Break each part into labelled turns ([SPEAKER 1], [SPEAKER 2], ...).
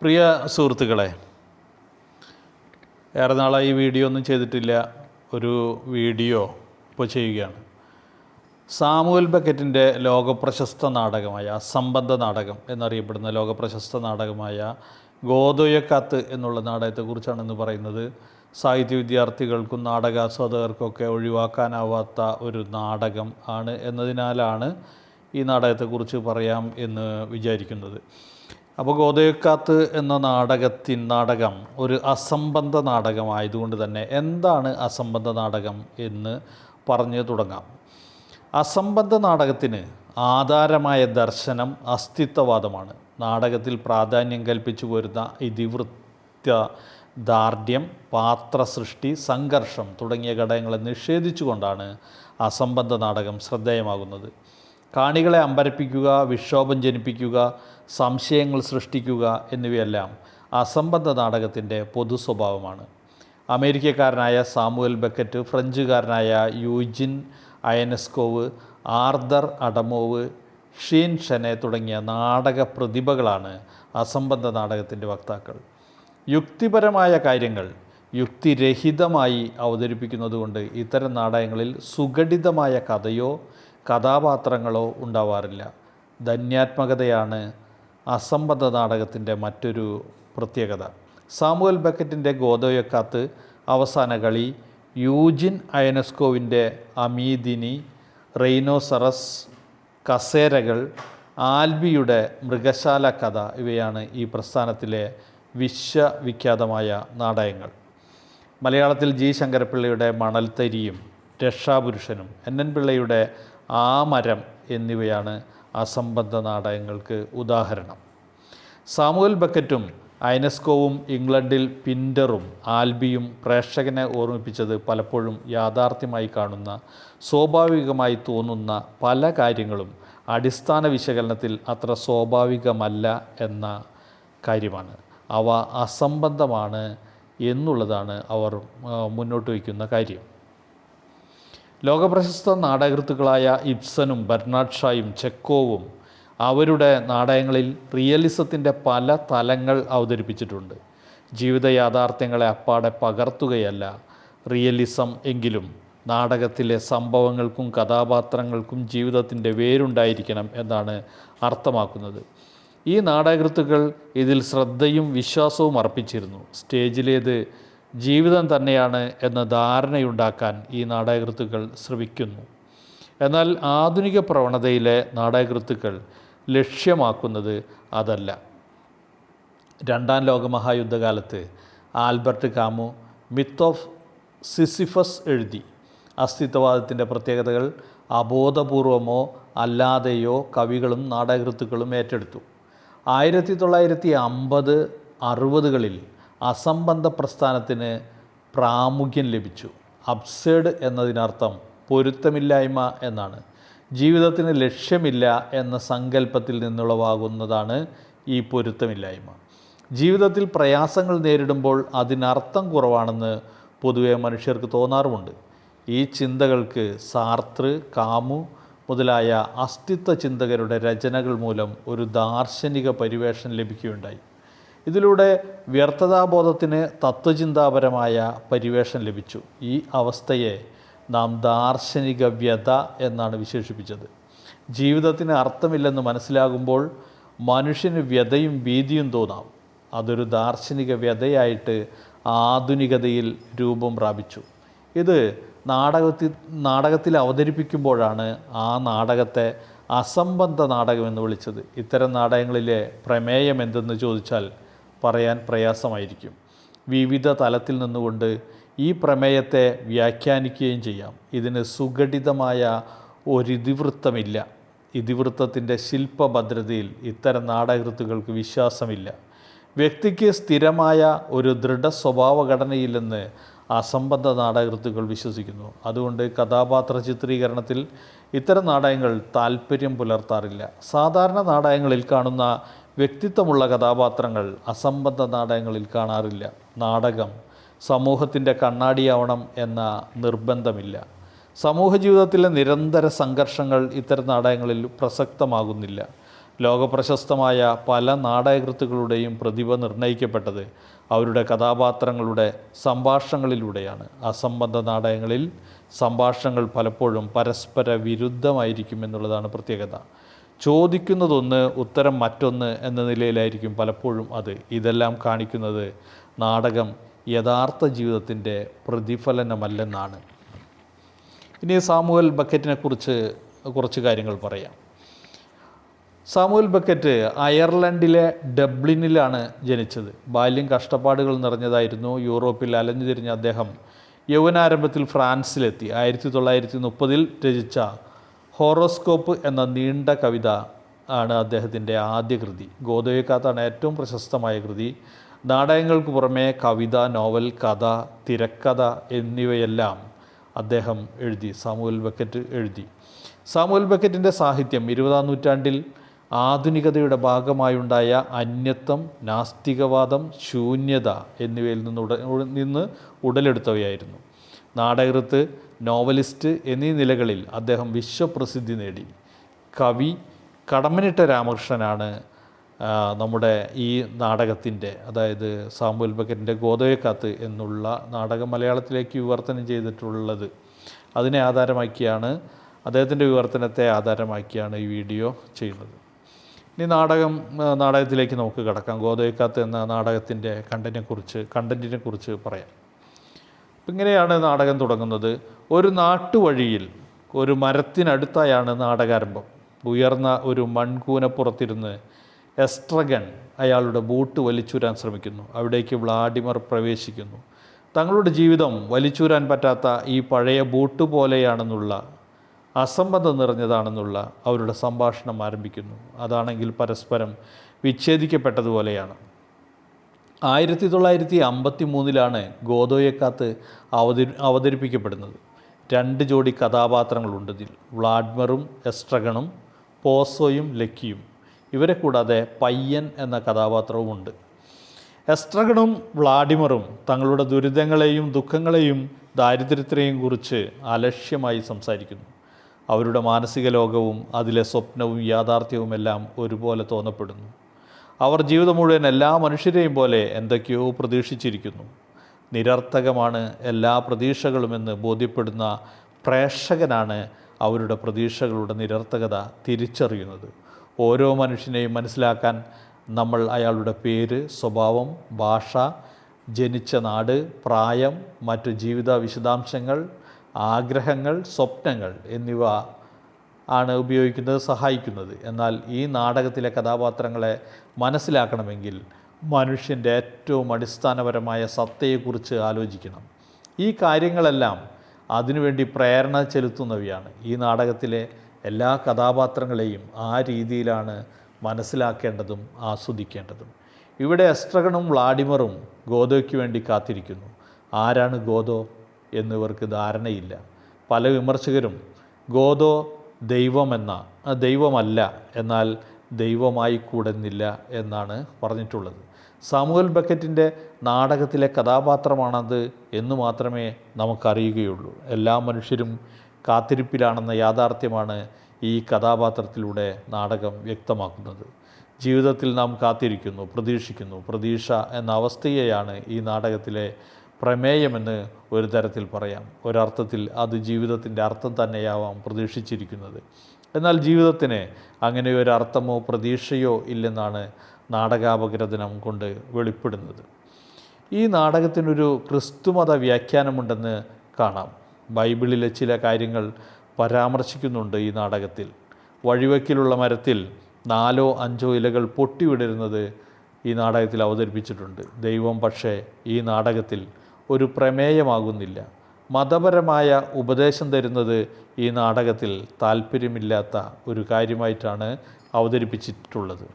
[SPEAKER 1] പ്രിയ സുഹൃത്തുക്കളെ ഏറെ നാളായി വീഡിയോ ഒന്നും ചെയ്തിട്ടില്ല. ഒരു വീഡിയോ ഇപ്പോൾ ചെയ്യുകയാണ്. സാമുവൽ ബക്കറ്റിന്റെ ലോകപ്രശസ്ത നാടകമായ അസംബന്ധ നാടകം എന്നറിയപ്പെടുന്ന ലോകപ്രശസ്ത നാടകമായ ഗോതയക്കാത്ത് എന്നുള്ള നാടകത്തെക്കുറിച്ചാണ് ഇന്ന് പറയുന്നത്. സാഹിത്യ വിദ്യാർത്ഥികൾക്കും നാടകാസ്വാദകർക്കൊക്കെ ഒഴിവാക്കാനാവാത്ത ഒരു നാടകം ആണ് എന്നതിനാലാണ് ഈ നാടകത്തെക്കുറിച്ച് പറയാം എന്ന് വിചാരിക്കുന്നത്. അപ്പോൾ ഗോതയക്കാത്ത് എന്ന നാടകത്തിൻ നാടകം ഒരു അസംബന്ധ നാടകമായതുകൊണ്ട് തന്നെ എന്താണ് അസംബന്ധ നാടകം എന്ന് പറഞ്ഞു തുടങ്ങാം. അസംബന്ധ നാടകത്തിന് ആധാരമായ ദർശനം അസ്തിത്വവാദമാണ്. നാടകത്തിൽ പ്രാധാന്യം കൽപ്പിച്ചു പോരുന്ന ഇതിവൃത്ത ദാർഢ്യം പാത്രസൃഷ്ടി സംഘർഷം തുടങ്ങിയ ഘടകങ്ങളെ നിഷേധിച്ചുകൊണ്ടാണ് അസംബന്ധ നാടകം ശ്രദ്ധേയമാകുന്നത്. കാണികളെ അമ്പരപ്പിക്കുക വിക്ഷോഭം ജനിപ്പിക്കുക സംശയങ്ങൾ സൃഷ്ടിക്കുക എന്നിവയെല്ലാം അസംബന്ധ നാടകത്തിന്റെ പൊതു സ്വഭാവമാണ്. അമേരിക്കക്കാരനായ Samuel Beckett ഫ്രഞ്ചുകാരനായ Eugene Ionesco Arthur Adamov Jean Genet തുടങ്ങിയ നാടക പ്രതിഭകളാണ് അസംബന്ധ നാടകത്തിന്റെ വക്താക്കൾ. യുക്തിപരമായ കാര്യങ്ങൾ യുക്തിരഹിതമായി അവതരിപ്പിക്കുന്നതുകൊണ്ട് ഇത്തരം നാടകങ്ങളിൽ സുഘടിതമായ കഥയോ കഥാപാത്രങ്ങളോ ഉണ്ടാവാറില്ല. ധന്യാത്മകതയാണ് അസംബന്ധ നാടകത്തിന്റെ മറ്റൊരു പ്രത്യേകത. സാമുവൽ ബക്കറ്റിന്റെ ഗോതയക്കാത്ത് അവസാന കളി യൂജിൻ അയനസ്കോവിന്റെ അമീദിനി റെയ്നോസറസ് കസേരകൾ ആൽബിയുടെ മൃഗശാല കഥ ഇവയാണ് ഈ പ്രസ്ഥാനത്തിലെ വിശ്വവിഖ്യാതമായ നാടകങ്ങൾ. മലയാളത്തിൽ ജി. ശങ്കരപ്പിള്ളയുടെ മണൽത്തരിയും രക്ഷാപുരുഷനും എൻ. എൻ. പിള്ളയുടെ ആമരം എന്നിവയാണ് അസംബന്ധ നാടകങ്ങൾക്ക് ഉദാഹരണം. സാമുവൽ ബക്കറ്റും ഐനസ്കോവും ഇംഗ്ലണ്ടിൽ പിൻഡറും ആൽബിയും പ്രേക്ഷകനെ ഓർമ്മിപ്പിച്ചത് പലപ്പോഴും യാഥാർത്ഥ്യമായി കാണുന്ന സ്വാഭാവികമായി തോന്നുന്ന പല കാര്യങ്ങളും അടിസ്ഥാന വിശകലനത്തിൽ അത്ര സ്വാഭാവികമല്ല എന്ന കാര്യമാണ്. അവ അസംബന്ധമാണ് എന്നുള്ളതാണ് അവർ മുന്നോട്ട് വയ്ക്കുന്ന കാര്യം. ലോകപ്രശസ്ത നാടകൃത്തുക്കളായ ഇബ്സനും ബെർണാഡ് ഷായും ചെക്കോവും അവരുടെ നാടകങ്ങളിൽ റിയലിസത്തിന്റെ പല തലങ്ങൾ അവതരിപ്പിച്ചിട്ടുണ്ട്. ജീവിത യാഥാർത്ഥ്യങ്ങളെ അപ്പാടെ പകർത്തുകയല്ല റിയലിസം എങ്കിലും നാടകത്തിലെ സംഭവങ്ങൾക്കും കഥാപാത്രങ്ങൾക്കും ജീവിതത്തിന്റെ വേരുണ്ടായിരിക്കണം എന്നാണ് അർത്ഥമാക്കുന്നത്. ഈ നാടകൃത്തുക്കൾ ഇതിൽ ശ്രദ്ധയും വിശ്വാസവും അർപ്പിച്ചിരുന്നു. സ്റ്റേജിലേത് ജീവിതം തന്നെയാണ് എന്ന ധാരണയുണ്ടാക്കാൻ ഈ നാടകകൃത്തുക്കൾ ശ്രമിക്കുന്നു. എന്നാൽ ആധുനിക പ്രവണതയിലെ നാടകൃത്തുക്കൾ ലക്ഷ്യമാക്കുന്നത് അതല്ല. രണ്ടാം ലോകമഹായുദ്ധകാലത്ത് Albert Camus myth of Sisyphus എഴുതി. അസ്തിത്വവാദത്തിന്റെ പ്രത്യേകതകൾ അബോധപൂർവമോ അല്ലാതെയോ കവികളും നാടകകൃത്തുക്കളും ഏറ്റെടുത്തു. ആയിരത്തി തൊള്ളായിരത്തി അമ്പത് അറുപതുകളിൽ അസംബന്ധ പ്രസ്ഥാനത്തിന് പ്രാമുഖ്യം ലഭിച്ചു. അബ്സേഡ് എന്നതിനർത്ഥം പൊരുത്തമില്ലായ്മ എന്നാണ്. ജീവിതത്തിന് ലക്ഷ്യമില്ല എന്ന സങ്കല്പത്തിൽ നിന്നുളവാകുന്നതാണ് ഈ പൊരുത്തമില്ലായ്മ. ജീവിതത്തിൽ പ്രയാസങ്ങൾ നേരിടുമ്പോൾ അതിനർത്ഥം കുറവാണെന്ന് പൊതുവെ മനുഷ്യർക്ക് തോന്നാറുമുണ്ട്. ഈ ചിന്തകൾക്ക് സാർത്ര കാമു മുതലായ അസ്തിത്വ ചിന്തകരുടെ രചനകൾ മൂലം ഒരു ദാർശനിക പരിവേഷം ലഭിക്കുകയുണ്ടായി. ഇതിലൂടെ വ്യർത്ഥതാബോധത്തിന് തത്വചിന്താപരമായ പരിവേഷം ലഭിച്ചു. ഈ അവസ്ഥയെ നാം ദാർശനിക വ്യത എന്നാണ് വിശേഷിപ്പിച്ചത്. ജീവിതത്തിന് അർത്ഥമില്ലെന്ന് മനസ്സിലാകുമ്പോൾ മനുഷ്യന് വ്യതയും ഭീതിയും തോന്നാം. അതൊരു ദാർശനിക വ്യതയായിട്ട് ആധുനികതയിൽ രൂപം പ്രാപിച്ചു. ഇത് നാടകത്തിൽ നാടകത്തിൽ അവതരിപ്പിക്കുമ്പോഴാണ് ആ നാടകത്തെ അസംബന്ധ നാടകമെന്ന് വിളിച്ചത്. ഇത്തരം നാടകങ്ങളിലെ പ്രമേയം എന്തെന്ന് ചോദിച്ചാൽ പറയാൻ പ്രയാസമായിരിക്കും. വിവിധ തലത്തിൽ നിന്നുകൊണ്ട് ഈ പ്രമേയത്തെ വ്യാഖ്യാനിക്കുകയും ചെയ്യാം. ഇതിന് സുഘടിതമായ ഒരിതിവൃത്തമില്ല. ഇതിവൃത്തത്തിന്റെ ശില്പഭദ്രതയിൽ ഇത്തരം നാടകൃത്തുകൾക്ക് വിശ്വാസമില്ല. വ്യക്തിക്ക് സ്ഥിരമായ ഒരു ദൃഢ സ്വഭാവഘടനയില്ലെന്ന് അസംബന്ധ നാടകൃത്തുക്കൾ വിശ്വസിക്കുന്നു. അതുകൊണ്ട് കഥാപാത്ര ചിത്രീകരണത്തിൽ ഇത്തരം നാടകങ്ങൾ താല്പര്യം പുലർത്താറില്ല. സാധാരണ നാടകങ്ങളിൽ കാണുന്ന വ്യക്തിത്വമുള്ള കഥാപാത്രങ്ങൾ അസംബന്ധ നാടകങ്ങളിൽ കാണാറില്ല. നാടകം സമൂഹത്തിന്റെ കണ്ണാടിയാവണം എന്ന നിർബന്ധമില്ല. സമൂഹ ജീവിതത്തിലെ നിരന്തര സംഘർഷങ്ങൾ ഇത്തരം നാടകങ്ങളിൽ പ്രസക്തമാകുന്നില്ല. ലോകപ്രശസ്തമായ പല നാടകകൃത്തുക്കളുടെയും പ്രതിഭ നിർണയിക്കപ്പെട്ടത് അവരുടെ കഥാപാത്രങ്ങളുടെ സംഭാഷണങ്ങളിലൂടെയാണ്. അസംബന്ധ നാടകങ്ങളിൽ സംഭാഷണങ്ങൾ പലപ്പോഴും പരസ്പര വിരുദ്ധമായിരിക്കും എന്നുള്ളതാണ് പ്രത്യേകത. ചോദിക്കുന്നതൊന്ന് ഉത്തരം മറ്റൊന്ന് എന്ന നിലയിലായിരിക്കും പലപ്പോഴും അത്. ഇതെല്ലാം കാണിക്കുന്നത് നാടകം യഥാർത്ഥ ജീവിതത്തിന്റെ പ്രതിഫലനമല്ലെന്നാണ്. ഇനി സാമുവൽ ബക്കറ്റിനെ കുറിച്ച് കുറച്ച് കാര്യങ്ങൾ പറയാം. സാമുവൽ ബക്കറ്റ് അയർലൻഡിലെ ഡബ്ലിനിലാണ് ജനിച്ചത്. ബാല്യം കഷ്ടപ്പാടുകൾ നിറഞ്ഞതായിരുന്നു. യൂറോപ്പിൽ അലഞ്ഞു തിരിഞ്ഞ അദ്ദേഹം യൗവനാരംഭത്തിൽ ഫ്രാൻസിലെത്തി. ആയിരത്തി തൊള്ളായിരത്തി മുപ്പതിൽ രചിച്ച ഹോറോസ്കോപ്പ് എന്ന നീണ്ട കവിത ആണ് അദ്ദേഹത്തിന്റെ ആദ്യ കൃതി. ഗോതോയക്കാത്താണ് ഏറ്റവും പ്രശസ്തമായ കൃതി. നാടകങ്ങൾക്ക് പുറമെ കവിത നോവൽ കഥ തിരക്കഥ എന്നിവയെല്ലാം അദ്ദേഹം എഴുതി സാമുവൽ ബക്കറ്റ് എഴുതി. സാമുവൽ ബക്കറ്റിന്റെ സാഹിത്യം ഇരുപതാം നൂറ്റാണ്ടിൽ ആധുനികതയുടെ ഭാഗമായുണ്ടായ അന്യത്വം നാസ്തികവാദം ശൂന്യത എന്നിവയിൽ നിന്ന് ഉട നിന്ന് ഉടലെടുത്തവയായിരുന്നു. നാടകൃത്ത് നോവലിസ്റ്റ് എന്നീ നിലകളിൽ അദ്ദേഹം വിശ്വപ്രസിദ്ധി നേടി. കവി കടമ്മനിട്ട രാമകൃഷ്ണനാണ് നമ്മുടെ ഈ നാടകത്തിന്റെ അതായത് സാമ്പുൽ ബക്കറ്റിന്റെ ഗോതയക്കാത്ത് എന്നുള്ള നാടകം മലയാളത്തിലേക്ക് വിവർത്തനം ചെയ്തിട്ടുള്ളത്. അതിനെ ആധാരമാക്കിയാണ് അദ്ദേഹത്തിന്റെ വിവർത്തനത്തെ ആധാരമാക്കിയാണ് ഈ വീഡിയോ ചെയ്യുന്നത്. ഇനി നാടകം നാടകത്തിലേക്ക് നമുക്ക് കിടക്കാം. ഗോതയക്കാത്ത് എന്ന നാടകത്തിന്റെ കണ്ടന്റിനെ കുറിച്ച് കണ്ടന്റിനെ കുറിച്ച് പറയാം. ഇങ്ങനെയാണ് നാടകം തുടങ്ങുന്നത്. ഒരു നാട്ടുവഴിയിൽ ഒരു മരത്തിനടുത്തായാണ് നാടകാരംഭം. ഉയർന്ന ഒരു മൺകൂനപ്പുറത്തിരുന്ന് എസ്ട്രഗൻ അയാളുടെ ബൂട്ട് വലിച്ചൂരാൻ ശ്രമിക്കുന്നു. അവിടേക്ക് വ്ളാഡിമർ പ്രവേശിക്കുന്നു. തങ്ങളുടെ ജീവിതം വലിച്ചൂരാൻ പറ്റാത്ത ഈ പഴയ ബൂട്ട് പോലെയാണെന്നുള്ള അസംബന്ധം നിറഞ്ഞതാണെന്നുള്ള അവരുടെ സംഭാഷണം ആരംഭിക്കുന്നു. അതാണെങ്കിൽ പരസ്പരം വിച്ഛേദിക്കപ്പെട്ടതുപോലെയാണ്. ആയിരത്തി തൊള്ളായിരത്തി അമ്പത്തി മൂന്നിലാണ് ഗോദോയെക്കാത്ത് അവതരി അവതരിപ്പിക്കപ്പെടുന്നത്. രണ്ട് ജോഡി കഥാപാത്രങ്ങളുണ്ട് ഇതിൽ. വ്ളാഡ്മറും എസ്ട്രഗണും പോസോയും ലക്കിയും. ഇവരെ കൂടാതെ പയ്യൻ എന്ന കഥാപാത്രവുമുണ്ട് എസ്ട്രഗണും വ്ളാഡിമറും തങ്ങളുടെ ദുരിതങ്ങളെയും ദുഃഖങ്ങളെയും ദാരിദ്ര്യത്തിനെയും കുറിച്ച് അലക്ഷ്യമായി സംസാരിക്കുന്നു. അവരുടെ മാനസിക ലോകവും അതിലെ സ്വപ്നവും യാഥാർത്ഥ്യവുമെല്ലാം ഒരുപോലെ തോന്നപ്പെടുന്നു. അവർ ജീവിതം മുഴുവൻ എല്ലാ മനുഷ്യരെയും പോലെ എന്തൊക്കെയോ പ്രതീക്ഷിച്ചിരിക്കുന്നു. നിരർത്ഥകമാണ് എല്ലാ പ്രതീക്ഷകളുമെന്ന് ബോധ്യപ്പെടുന്ന പ്രേക്ഷകനാണ് അവരുടെ പ്രതീക്ഷകളുടെ നിരർത്ഥകത തിരിച്ചറിയുന്നത്. ഓരോ മനുഷ്യനെയും മനസ്സിലാക്കാൻ നമ്മൾ അയാളുടെ പേര് സ്വഭാവം ഭാഷ ജനിച്ച നാട് പ്രായം മറ്റ് ജീവിത വിശദാംശങ്ങൾ ആഗ്രഹങ്ങൾ സ്വപ്നങ്ങൾ എന്നിവ ആണ് ഉപയോഗിക്കുന്നത് സഹായിക്കുന്നത്. എന്നാൽ ഈ നാടകത്തിലെ കഥാപാത്രങ്ങളെ മനസ്സിലാക്കണമെങ്കിൽ മനുഷ്യന്റെ ഏറ്റവും അടിസ്ഥാനപരമായ സത്തയെക്കുറിച്ച് ആലോചിക്കണം. ഈ കാര്യങ്ങളെല്ലാം അതിനുവേണ്ടി പ്രേരണ ചെലുത്തുന്നവയാണ്. ഈ നാടകത്തിലെ എല്ലാ കഥാപാത്രങ്ങളെയും ആ രീതിയിലാണ് മനസ്സിലാക്കേണ്ടതും ആസ്വദിക്കേണ്ടതും. ഇവിടെ എസ്ട്രഗണും വ്ളാഡിമറും ഗോദോയ്ക്ക് വേണ്ടി കാത്തിരിക്കുന്നു. ആരാണ് ഗോദോ എന്നിവർക്ക് ധാരണയില്ല. പല വിമർശകരും ഗോദോ ദൈവമെന്ന ദൈവമല്ല എന്നാൽ ദൈവമായി കൂടുന്നില്ല എന്നാണ് പറഞ്ഞിട്ടുള്ളത്. സാമുവൽ ബക്കറ്റിന്റെ നാടകത്തിലെ കഥാപാത്രമാണത് എന്ന് മാത്രമേ നമുക്കറിയുകയുള്ളൂ. എല്ലാ മനുഷ്യരും കാത്തിരിപ്പിലാണെന്ന യാഥാർത്ഥ്യമാണ് ഈ കഥാപാത്രത്തിലൂടെ നാടകം വ്യക്തമാക്കുന്നത്. ജീവിതത്തിൽ നാം കാത്തിരിക്കുന്നു പ്രതീക്ഷിക്കുന്നു പ്രതീക്ഷ എന്ന അവസ്ഥയെയാണ് ഈ നാടകത്തിലെ പ്രമേയമെന്ന് ഒരു തരത്തിൽ പറയാം. ഒരർത്ഥത്തിൽ അത് ജീവിതത്തിന്റെ അർത്ഥം തന്നെയാവാം പ്രതീക്ഷിച്ചിരിക്കുന്നത്. എന്നാൽ ജീവിതത്തിന് അങ്ങനെ ഒരു അർത്ഥമോ പ്രതീക്ഷയോ ഇല്ലെന്നാണ് നാടകാപഗ്രഥനം കൊണ്ട് വെളിപ്പെടുന്നത്. ഈ നാടകത്തിനൊരു ക്രിസ്തുമത വ്യാഖ്യാനമുണ്ടെന്ന് കാണാം. ബൈബിളിലെ ചില കാര്യങ്ങൾ പരാമർശിക്കുന്നുണ്ട് ഈ നാടകത്തിൽ. വഴിവെക്കിലുള്ള മരത്തിൽ നാലോ അഞ്ചോ ഇലകൾ പൊട്ടിവിടരുന്നത് ഈ നാടകത്തിൽ അവതരിപ്പിച്ചിട്ടുണ്ട്. ദൈവം പക്ഷേ ഈ നാടകത്തിൽ ഒരു പ്രമേയമാകുന്നില്ല. മതപരമായ ഉപദേശം തരുന്നത് ഈ നാടകത്തിൽ താല്പര്യമില്ലാത്ത ഒരു കാര്യമായിട്ടാണ് അവതരിപ്പിച്ചിട്ടുള്ളത്.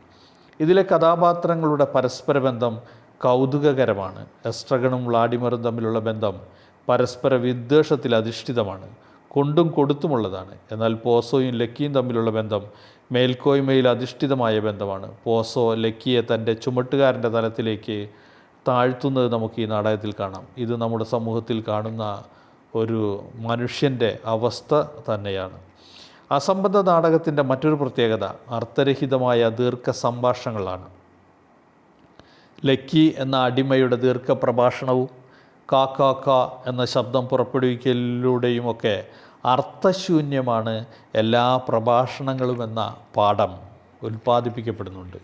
[SPEAKER 1] ഇതിലെ കഥാപാത്രങ്ങളുടെ പരസ്പര ബന്ധം കൗതുകകരമാണ്. എസ്ട്രഗണും വ്ളാഡിമറും തമ്മിലുള്ള ബന്ധം പരസ്പര വിദ്വേഷത്തിൽ അധിഷ്ഠിതമാണ്. കൊണ്ടും കൊടുത്തുമുള്ളതാണ്. എന്നാൽ പോസോയും ലക്കിയും തമ്മിലുള്ള ബന്ധം മേൽക്കോയ്മയിൽ അധിഷ്ഠിതമായ ബന്ധമാണ്. പോസോ ലക്കിയെ തന്റെ ചുമട്ടുകാരന്റെ തലത്തിലേക്ക് താഴ്ത്തുന്നത് നമുക്ക് ഈ നാടകത്തിൽ കാണാം. ഇത് നമ്മുടെ സമൂഹത്തിൽ കാണുന്ന ഒരു മനുഷ്യന്റെ അവസ്ഥ തന്നെയാണ്. അസംബന്ധ നാടകത്തിന്റെ മറ്റൊരു പ്രത്യേകത അർത്ഥരഹിതമായ ദീർഘ സംഭാഷണങ്ങളാണ് ലക്കി എന്ന അടിമയുടെ ദീർഘപ്രഭാഷണവും കാ കാ കാ എന്ന ശബ്ദം പുറപ്പെടുവിക്കലിലൂടെയുമൊക്കെ അർത്ഥശൂന്യമാണ് എല്ലാ പ്രഭാഷണങ്ങളും എന്ന പാഠം ഉൽപ്പാദിപ്പിക്കപ്പെടുന്നുണ്ട്.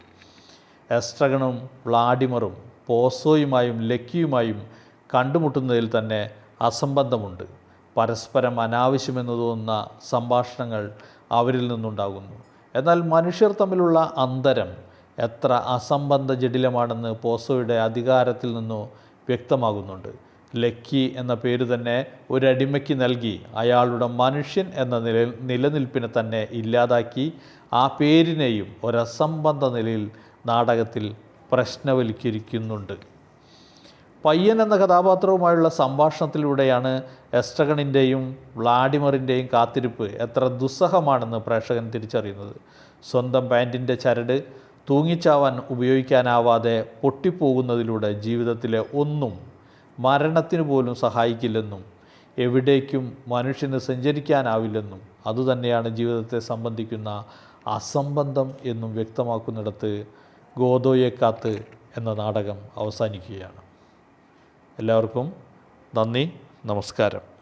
[SPEAKER 1] എസ്ട്രഗണും വ്ളാഡിമറും പോസോയുമായും ലക്കിയുമായും കണ്ടുമുട്ടുന്നതിൽ തന്നെ അസംബന്ധമുണ്ട്. പരസ്പരം അനാവശ്യമെന്ന് തോന്നുന്ന സംഭാഷണങ്ങൾ അവരിൽ നിന്നുണ്ടാകുന്നു. എന്നാൽ മനുഷ്യർ തമ്മിലുള്ള അന്തരം എത്ര അസംബന്ധ ജടിലമാണെന്ന് പോസോയുടെ അധികാരത്തിൽ നിന്നു വ്യക്തമാകുന്നുണ്ട്. ലക്കി എന്ന പേര് തന്നെ ഒരടിമയ്ക്ക് നൽകി അയാളുടെ മനുഷ്യൻ എന്ന നില നിലനിൽപ്പിനെ തന്നെ ഇല്ലാതാക്കി ആ പേരിനെയും ഒരസംബന്ധ നിലയിൽ നാടകത്തിൽ പ്രശ്നവൽക്കരിക്കുന്നുണ്ട്. പയ്യൻ എന്ന കഥാപാത്രവുമായുള്ള സംഭാഷണത്തിലൂടെയാണ് എസ്ട്രഗണിന്റെയും വ്ളാഡിമറിന്റെയും കാത്തിരിപ്പ് എത്ര ദുസ്സഹമാണെന്ന് പ്രേക്ഷകൻ തിരിച്ചറിയുന്നത്. സ്വന്തം പാന്റിന്റെ ചരട് തൂങ്ങിച്ചാവാൻ ഉപയോഗിക്കാനാവാതെ പൊട്ടിപ്പോകുന്നതിലൂടെ ജീവിതത്തിലെ ഒന്നും മരണത്തിന് പോലും സഹായിക്കില്ലെന്നും എവിടേക്കും മനുഷ്യന് സഞ്ചരിക്കാനാവില്ലെന്നും അതുതന്നെയാണ് ജീവിതത്തെ സംബന്ധിക്കുന്ന അസംബന്ധം എന്നും വ്യക്തമാക്കുന്നിടത്ത് ഗോദോയെ കാത്ത് എന്ന നാടകം അവസാനിക്കുകയാണ്. എല്ലാവർക്കും നന്ദി നമസ്കാരം.